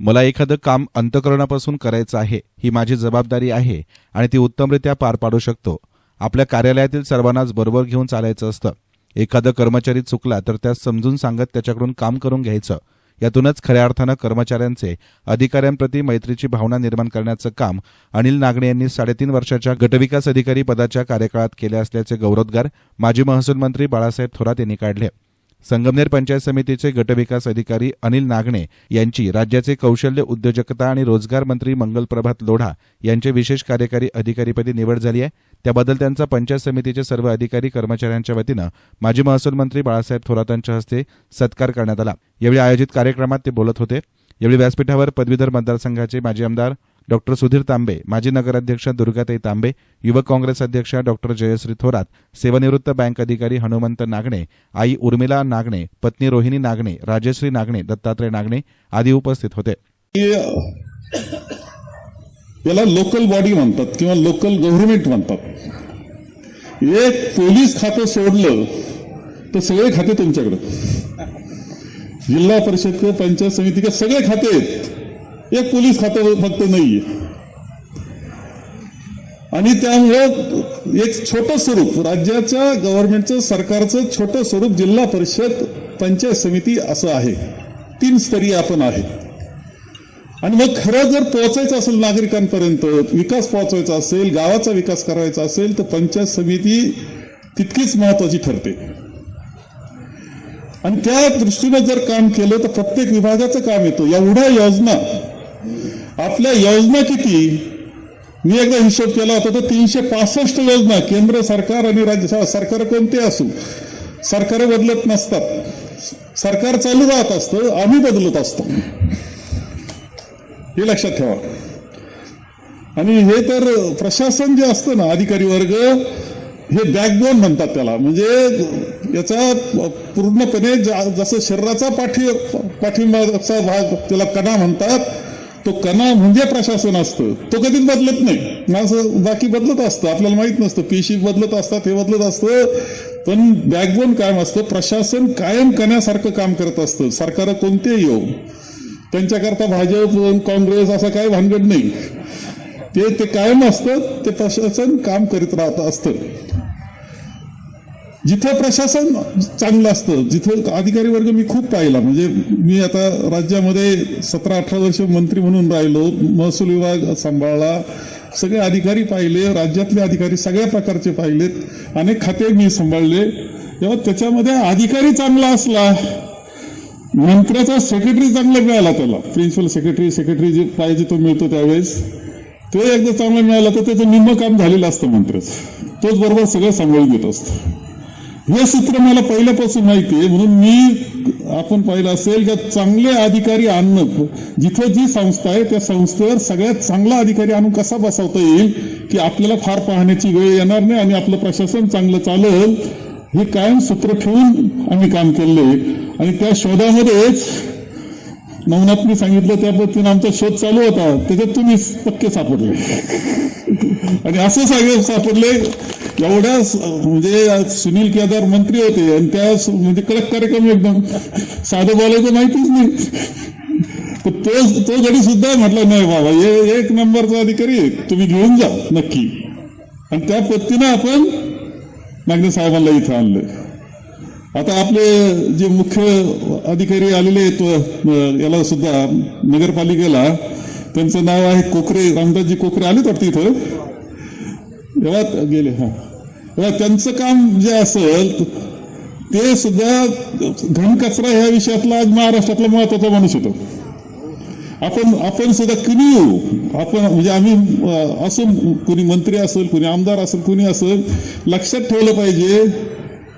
मला एखादं काम अंतकरणापासून करायचं आहे ही माझी जबाबदारी आहे आणि ती उत्तमरित्या पार पाडू शकतो. आपल्या कार्यालयातील सर्वांनाच बरोबर घेऊन चालायचं असतं. एखादं कर्मचारी चुकला तर त्यास समजून सांगत त्याच्याकडून काम करून घ्यायचं. यातूनच खऱ्या अर्थानं कर्मचाऱ्यांचे अधिकाऱ्यांप्रती मैत्रीची भावना निर्माण करण्याचं काम अनिल नागणे यांनी साडेतीन वर्षाच्या गटविकास अधिकारी पदाच्या कार्यकाळात केले असल्याचे गौरवोद्गार माजी महसूल मंत्री बाळासाहेब थोरात यांनी काढले. संगमनेर पंचायत समितीचे गटविकास अधिकारी अनिल नागणे यांची राज्याचे कौशल्य उद्योजकता आणि रोजगार मंत्री मंगलप्रभात लोढा यांचे विशेष कार्यकारी अधिकारीपदी निवड झाली आहे. त्याबद्दल त्यांचा पंचायत समितीचे सर्व अधिकारी कर्मचाऱ्यांच्या वतीनं माजी महसूल मंत्री बाळासाहेब थोरातांच्या हस्ते सत्कार करण्यात आला. यावेळी आयोजित कार्यक्रमात ते बोलत होते. यावेळी व्यासपीठावर पदवीधर मतदारसंघाचे माजी आमदार डॉक्टर सुधीर तांबे माजी नगराध्यक्ष दुर्गाताई तांबे युवक काँग्रेस अध्यक्ष डॉक्टर जयश्री थोरात सेवानिवृत्त बँक अधिकारी हनुमंत नागणे आई उर्मिला नागणे पत्नी रोहिणी नागणे राजश्री नागणे दत्तात्रय नागणे आदी उपस्थित होते. याला लोकल बॉडी म्हणतात किंवा लोकल गव्हर्नमेंट म्हणतात. एक पोलीस खातं सोडलं तर सगळे खाते तुमच्याकडे. जिल्हा परिषद किंवा पंचायत समिती सगळे खाते आहेत. एक पोलीस खातं फक्त नाहीये. आणि त्यामुळं एक छोटं स्वरूप राज्याच्या गव्हर्नमेंटचं सरकारचं छोटं स्वरूप जिल्हा परिषद पंचायत समिती असं आहे. तीन स्तरीय आपण आहे आणि मग खरं जर पोहोचायचं असेल नागरिकांपर्यंत विकास पोहोचवायचा असेल गावाचा विकास करायचा असेल तर पंचायत समिती तितकीच महत्वाची ठरते. आणि त्या दृष्टीनं जर काम केलं तर प्रत्येक विभागाचं काम येतं. एवढ्या योजना आपल्या योजना किती? मी एकदा हिशोब केला होता तर तीनशे पासष्ट योजना केंद्र सरकार आणि राज्य सरकार कोणते असू? सरकार बदलत नसतात. सरकार चालू राहत असतं आम्ही बदलत असतो. हे लक्षात ठेवा. आणि हे तर प्रशासन जे असतं ना अधिकारी वर्ग हे बॅकबोन म्हणतात त्याला. म्हणजे याचा पूर्णपणे जसं शरीराचा पाठी पाठिंबाचा भाग त्याला कडा म्हणतात तो कणा म्हणजे प्रशासन असतं. तो कधीच बदलत नाही. असं बाकी बदलत असतं. आपल्याला माहीत नसतं. पेशी बदलत असतात हे बदलत असतं. पण बॅकबोन कायम असतं. प्रशासन कायम कण्यासारखं काम करत असतं. सरकार कोणतेही येऊ त्यांच्याकरता भाजप काँग्रेस असं काही भानगड नाही. ते ते कायम असतं. ते प्रशासन काम करीत राहत असतं. जिथं प्रशासन चांगलं असतं जिथं अधिकारी वर्ग मी खूप पाहिला. म्हणजे मी आता राज्यामध्ये सतरा अठरा वर्ष मंत्री म्हणून राहिलो महसूल विभाग सांभाळला सगळे अधिकारी पाहिले राज्यातले अधिकारी सगळ्या प्रकारचे पाहिलेत अनेक खाते मी सांभाळले. तेव्हा त्याच्यामध्ये अधिकारी चांगला असला मंत्र्याचा सेक्रेटरी चांगला मिळाला त्याला. प्रिन्सिपल सेक्रेटरी सेक्रेटरी जे पाहिजे तो मिळतो त्यावेळेस. तो एकदा चांगला मिळाला तर त्याचं निम्म काम झालेलं असतं मंत्र्याचं. तोच बरोबर सगळं सांभाळून घेत असतं. हे सूत्र मला पहिल्यापासून माहिती आहे म्हणून मी आपण पाहिलं असेल का चांगले अधिकारी आणणं जिथं जी संस्था आहे त्या संस्थेवर सगळ्यात चांगला अधिकारी आणून कसा बसवता येईल की आपल्याला फार पाहण्याची वेळ येणार नाही आणि आपलं प्रशासन चांगलं चालेल हे कायम सूत्र ठेवून आम्ही काम केले आणि त्या शोधामध्येच नवनाथनी सांगितलं त्या पद्धतीने आमचा शोध चालू होता. त्याच्यात तुम्ही पक्के सापडले. आणि असं सगळे सापडले एवढ्या म्हणजे सुनील केदार मंत्री होते आणि त्या म्हणजे कडक कार्यक्रम एकदम. साधं बोलायचं माहितीच नाही. तर तो तो जरी सुद्धा म्हटलं नाही बाबा हे एक नंबरचा अधिकारी तुम्ही घेऊन जा नक्की. आणि त्या पद्धतीनं आपण नागने साहेबांना इथं आणलं आता आपले जे मुख्य अधिकारी आलेले आहेत याला सुद्धा नगरपालिकेला त्यांचं नाव आहे कोकरे रामदासजी कोकरे आले तर इथं. तेव्हा गेले हां. त्यांचं काम जे असेल ते सुद्धा घनकचरा ह्या विषयातला आज महाराष्ट्रातला महत्त्वाचा माणूस होतो. आपण आपण सुद्धा कुणी येऊ? आपण म्हणजे आम्ही अं, असो कुणी मंत्री असेल कुणी आमदार असेल कुणी असेल लक्षात ठेवलं पाहिजे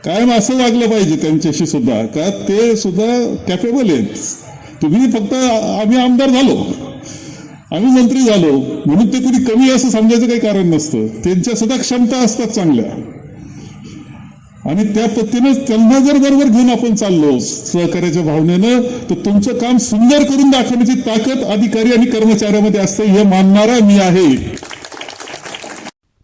कायम असं वागलं पाहिजे त्यांच्याशी सुद्धा का ते सुद्धा कॅपेबल आहेत. तुम्ही फक्त आम्ही आमदार झालो. आम्ही मंत्री झालो. म्हणून ते कुणी कमी असं समजायचं काही कारण नसतं. त्यांच्या सुद्धा क्षमता असतात चांगल्या. आणि त्या पद्धतीनं त्यांना जर बरोबर घेऊन आपण चाललो सहकार्याच्या भावनेनं तर तुमचं काम सुंदर करून दाखवण्याची ताकद अधिकारी आणि कर्मचाऱ्यामध्ये असते. हे मानणारा मी आहे.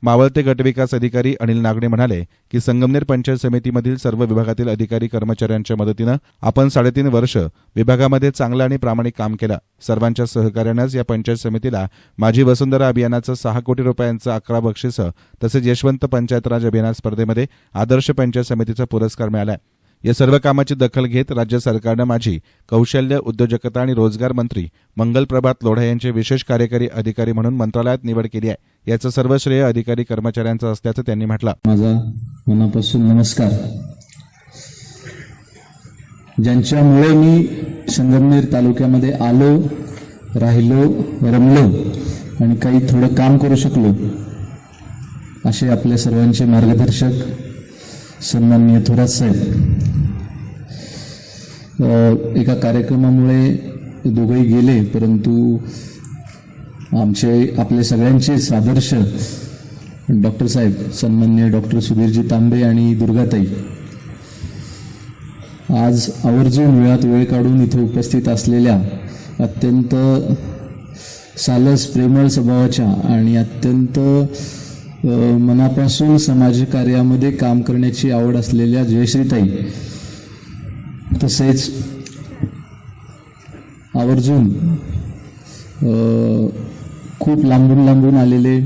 मावळते गटविकास अधिकारी अनिल नागडे म्हणाले की संगमनेर पंचायत समितीमधील सर्व विभागातील अधिकारी कर्मचाऱ्यांच्या मदतीनं आपण साडेतीन वर्ष विभागामध्ये चांगलं आणि प्रामाणिक काम केलं. सर्वांच्या सहकार्यानंच या पंचायत समितीला माझी वसुंधरा अभियानाचं सहा कोटी रुपयांचं अकरा बक्षिसं तसेच यशवंत पंचायत राज अभियान स्पर्धेमध्ये आदर्श पंचायत समितीचा पुरस्कार मिळाला आहे या सर्व कामाची दखल घेत राज्य सरकारनं माझी कौशल्य उद्योजकता आणि रोजगार मंत्री मंगल प्रभात लोढा यांचे विशेष कार्यकारी अधिकारी म्हणून मंत्रालयात निवड केली आहे. याचं सर्व श्रेय अधिकारी कर्मचाऱ्यांचं असल्याचं त्यांनी म्हटलं. माझा मनापासून नमस्कार. ज्यांच्यामुळे मी संगमनेर तालुक्यामध्ये आलो राहिलो रमलो आणि काही थोडं काम करू शकलो असे आपले सर्वांचे मार्गदर्शक सन्माननीय थोरात साहेब एका कार्यक्रमामुळे दोघंही गेले परंतु आमचे आपले सगळ्यांचेच आदर्श डॉक्टर साहेब सन्मान्य डॉक्टर सुधीरजी तांबे आणि दुर्गाताई. आज आवर्जून वेळात वेळ काढून इथे उपस्थित असलेल्या अत्यंत सालस प्रेमळ स्वभावाच्या आणि अत्यंत मनापासून समाज कार्यामध्ये काम करण्याची आवड असलेल्या जयश्रीताई तसेच आवर्जून खूप लांबून लांबून आलेले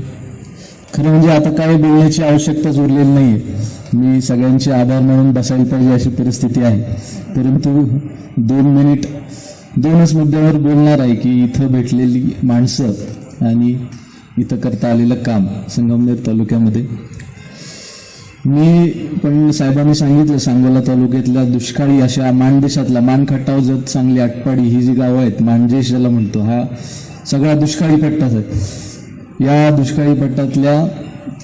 खरं म्हणजे आता काय बोलण्याची आवश्यकताच उरलेली नाही मी सगळ्यांचे आभार मानून बसायला पाहिजे अशी परिस्थिती आहे. परंतु दोन मिनिट दोनच मुद्द्यावर बोलणार आहे की इथं भेटलेली माणसं आणि इथं करता आलेलं काम संगमनेर तालुक्यामध्ये. मी पण साहेबांनी सांगितलं सांगोला तालुक्यातल्या दुष्काळी अशा मानदेशातला मानखटाव जत सांगली आटपाडी ही जी गावं आहेत मानदेश ज्याला म्हणतो हा सगळा दुष्काळी पट्टाच आहे. या दुष्काळी पट्टातल्या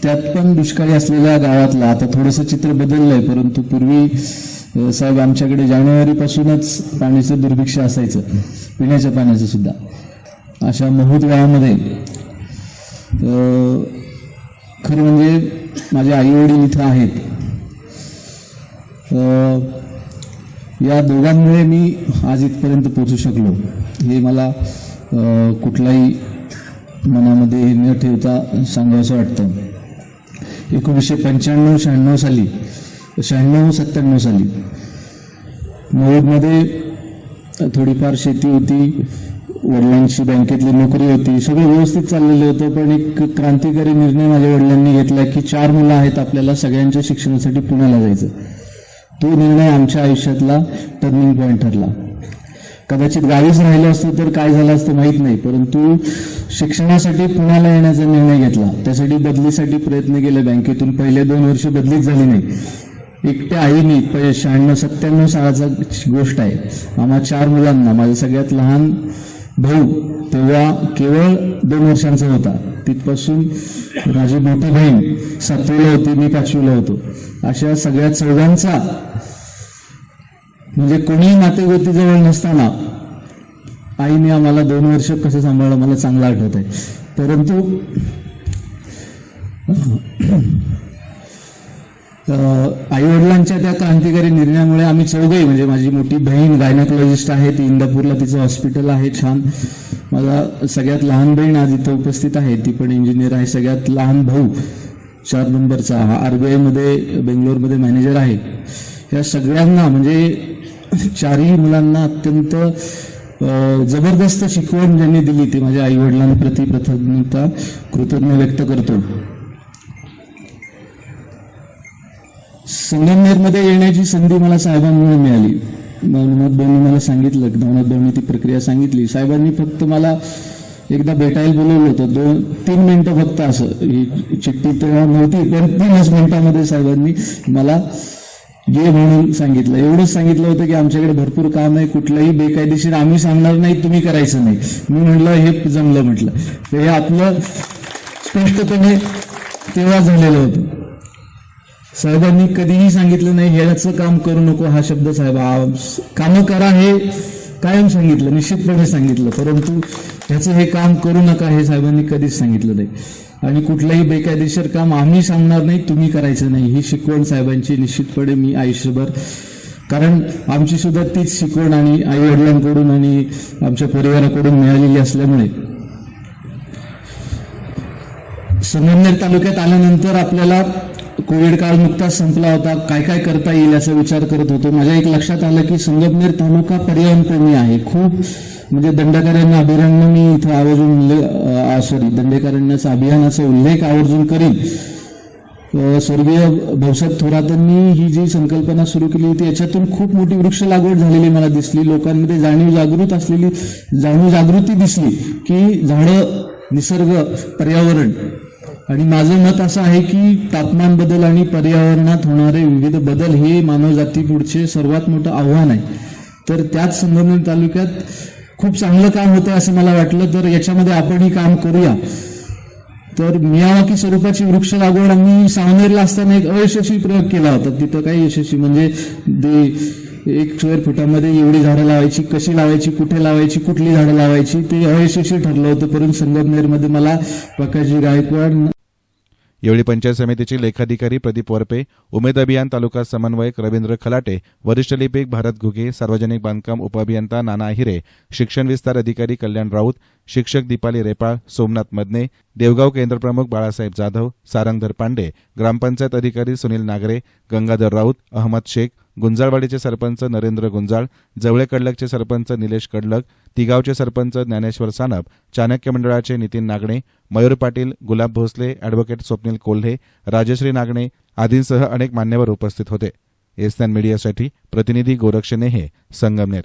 त्यात पण दुष्काळी असलेल्या गावातला आता थोडंसं चित्र बदललंय परंतु पूर्वी साहेब आमच्याकडे जानेवारीपासूनच पाण्याचं दुर्भिक्ष असायचं पिण्याच्या पाण्याचं सुद्धा. अशा महूत गावामध्ये खरं म्हणजे माझे आईवडील इथं आहेत. या दोघांमुळे मी आज इथपर्यंत पोचू शकलो. हे मला कुठलाही मनामध्ये हे न ठेवता सांगावंसं वाटतं. एकोणीसशे पंच्याण्णव शहाण्णव साली शहाण्णव सत्त्याण्णव साली मौदमध्ये थोडीफार शेती होती. वडिलांची बँकेतली नोकरी होती सगळं व्यवस्थित चाललेलं होतं पण एक क्रांतिकारी निर्णय माझ्या वडिलांनी घेतला की चार मुलं आहेत आपल्याला सगळ्यांच्या शिक्षणासाठी पुण्याला जायचं. तो निर्णय आमच्या आयुष्यातला टर्निंग पॉईंट ठरला. कदाचित गावीच राहिलं असतं तर काय झालं असतं माहीत नाही परंतु शिक्षणासाठी पुण्याला येण्याचा निर्णय घेतला. त्यासाठी बदलीसाठी प्रयत्न केले बँकेतून. पहिले दोन वर्ष बदलीच झाली नाही. एकट्या आईने शहाण्णव सत्त्याण्णव सालाचा गोष्ट आहे. आम्हा चार मुलांना माझ्या सगळ्यात लहान भाऊ तेव्हा केवळ दोन वर्षांचा होता. तिथपासून माझी मोठी बहीण सातवीला होती मी पाचवीला होतो. अशा सगळ्या चौघांचा म्हणजे कोणीही नातेगोतीजवळ नसताना आईने आम्हाला दोन वर्ष कसं सांभाळलं मला चांगलं आठवत आहे परंतु आईवडिलांच्या त्या क्रांतिकारी निर्णयामुळे आम्ही चौघही म्हणजे माझी मोठी बहीण गायनॉकॉलॉजिस्ट आहे ती इंदापूरला तिचं हॉस्पिटल आहे छान. माझा सगळ्यात लहान बहीण आज इथं उपस्थित आहे ती पण इंजिनियर आहे. सगळ्यात लहान भाऊ चार नंबरचा हा आरबीआयमध्ये बेंगलोरमध्ये मॅनेजर आहे. या सगळ्यांना म्हणजे चारही मुलांना अत्यंत जबरदस्त शिकवण ज्यांनी दिली ती माझ्या आई वडिलांप्रती प्रथमता कृतज्ञ व्यक्त करतो. संगमनेरमध्ये येण्याची संधी मला साहेबांमुळे मिळाली. नवनाथ भाऊंनी मला सांगितलं नवनाथ भाऊंनी ती प्रक्रिया सांगितली. साहेबांनी फक्त मला एकदा भेटायला बोलवलं होतं. दोन तीन मिनिटं फक्त असं. ही चिठ्ठी तेव्हा नव्हती पण तीनच मिनिटामध्ये साहेबांनी मला ये म्हणून सांगितलं. एवढंच सांगितलं होतं की आमच्याकडे भरपूर काम आहे कुठलंही बेकायदेशीर आम्ही सांगणार नाही तुम्ही करायचं नाही. मी म्हटलं हे जमलं म्हटलं. तर हे आपलं स्पष्टपणे तेव्हा झालेलं होतं. साहेबांनी कधीही सांगितलं नाही ह्याचं काम करू नको हा शब्द साहेब कामं करा हे कायम सांगितलं निश्चितपणे सांगितलं परंतु ह्याचं हे काम करू नका हे साहेबांनी कधीच सांगितलं नाही. आणि कुठलंही बेकायदेशीर काम आम्ही सांगणार नाही तुम्ही करायचं नाही. ही शिकवण साहेबांची निश्चितपणे मी आयुष्यभर कारण आमची सुद्धा तीच शिकवण आणि आई वडिलांकडून आणि आमच्या परिवाराकडून मिळालेली असल्यामुळे. संगमनेर तालुक्यात आल्यानंतर आपल्याला कोविड काळ नुकताच संपला होता. काय काय करता येईल याचा विचार करत होतो. माझ्या एक लक्षात आलं की संगमनेर तालुका पर्यावरणप्रेमी आहे. खूप म्हणजे दंडकारण्य अभियानांना मी इथं आवर्जून सॉरी दंडकारण्याचा अभियानाचा उल्लेख आवर्जून करीन. स्वर्गीय भाऊसाहेब थोरातांनी ही जी संकल्पना सुरू केली होती याच्यातून खूप मोठी वृक्ष लागवड झालेली मला दिसली. लोकांमध्ये जाणीव जागृत असलेली जाणीव जागृती दिसली की झाडं निसर्ग पर्यावरण आणि माझं मत असं आहे की तापमान बदल आणि पर्यावरणात होणारे विविध बदल हे मानवजाती पुढचे सर्वात मोठं आव्हान आहे. तर त्याच संगमनेर तालुक्यात खूप चांगलं काम होतं असं मला वाटलं तर याच्यामध्ये आपणही काम करूया. तर मियावाकी स्वरूपाची वृक्ष लागवड आम्ही सावनेरला असताना एक अयशस्वी प्रयोग केला होता. तिथं काही यशस्वी म्हणजे ते एक स्क्वेअर फुटामध्ये एवढी झाडं लावायची कशी लावायची कुठे लावायची कुठली झाडं लावायची ते अयशस्वी ठरलं होतं. परंतु संगमनेरमध्ये मला प्रकाशजी गायकवाड यावेळी पंचायत समितीचे लेखाधिकारी प्रदीप वरपे उमेद अभियान तालुका समन्वयक रवींद्र खलाटे वरिष्ठ लिपिक भारत घुगे सार्वजनिक बांधकाम उपअभियंता नाना हिरे शिक्षण विस्तार अधिकारी कल्याण राऊत शिक्षक दीपाली रेपाळ सोमनाथ मदने देवगाव केंद्रप्रमुख बाळासाहेब जाधव सारंगधर पांडे ग्रामपंचायत अधिकारी सुनील नागरे गंगाधर राऊत अहमद शेख गुंजाळवाडीचे सरपंच नरेंद्र गुंजाळ जवळे कडलकचे सरपंच निलेश कडलक तिगावचे सरपंच ज्ञानेश्वर सानप चाणक्य मंडळाचे नितीन नागणे मयूर पाटील गुलाब भोसले अॅडव्होकेट स्वप्नील कोल्हे राजश्री नागणे आदींसह अनेक मान्यवर उपस्थित होते. एसनॅन मीडियासाठी प्रतिनिधी गोरक्ष नेहे संगमनेर.